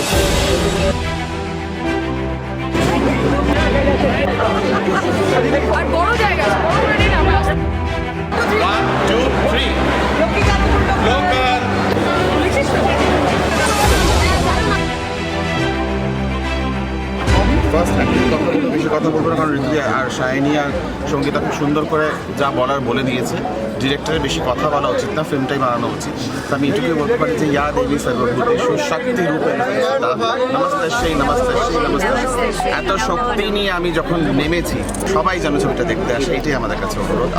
আর first কথা বলব বেশি কথা বলব না, কারণ ঋতুদি আর সায়নী আর সঙ্গীতা খুব সুন্দর করে যা বলার বলে দিয়েছে ডিরেক্টরের বেশি কথা বলা উচিত না ফিল্মটাই বানানো উচিত। তো আমি এটুকুই বলতে পারি যে ইয়া দেবী সর্বভূতেষু শক্তি রূপে নমস্তে সেই নমস্তে সেই নমস্তে এত শক্তি নিয়ে আমি যখন নেমেছি, সবাই যেন ছবিটা দেখতে আসে, এটাই আমাদের কাছে অনুরোধ।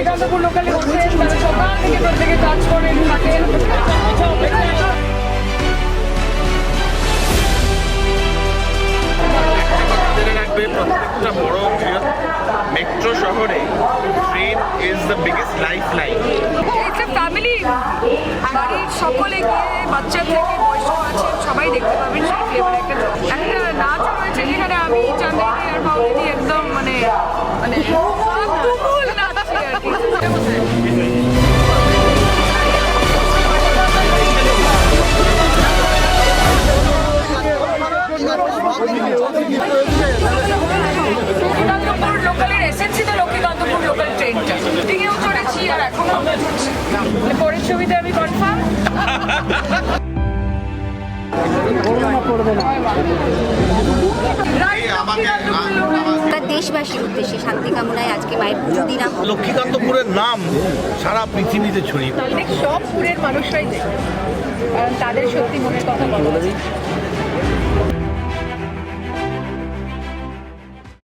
একটা ফ্যামিলি বাড়ির সকলে গিয়ে বাচ্চা থেকে বয়স্ক আছেন সবাই দেখতে পাবেন সেই ফ্লেভার একটা একটা নাচ রয়েছে যেখানে আমি চাঁদেরি আর বাউলি একদম মানে মানে কি। লক্ষ্মীকান্তপুর পরের ছবিতে আমি কনফার্ম দেশবাসীর উদ্দেশ্যে শান্তি কামনায় আজকে মায়ের পুজো দিলাম। লক্ষ্মীকান্তপুরের নাম সারা পৃথিবীতে ছড়িয়ে সব পুরের মানুষরাই কারণ তাদের সত্যি মনের কথা বলা